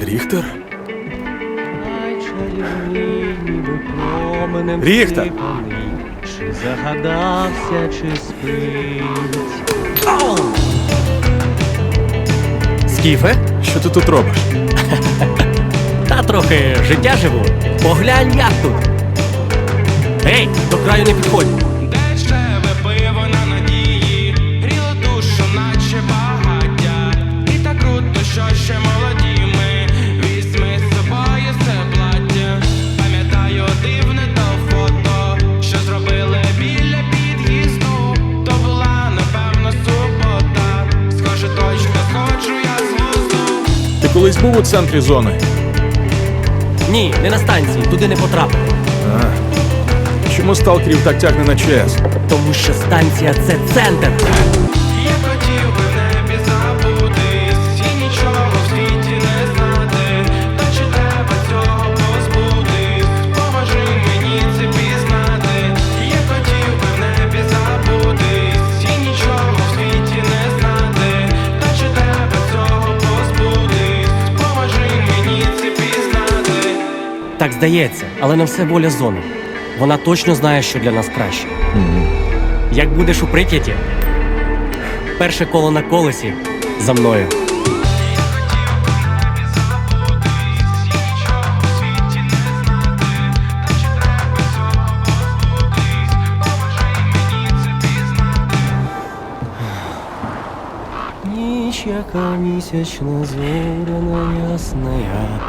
Ріхтер? Ріхтер! Чи загадався, чи спить. Скіфе? Що ти тут робиш? Та трохи життя живу. Поглянь, як тут. Ей, до краю не підходь. Дешеве пиво на надії, гріло душу, наче багаття. І так круто, що ще молоді колись був у центрі зони? Ні, не на станції, туди не потрапив. Чому сталкерів так тягне на ЧС? Тому що станція це центр. Так здається, але не все воля зони. Вона точно знає, що для нас краще. Як будеш у прикляті, перше коло на колесі за мною. Ніч, яка місячна зоряна ясная.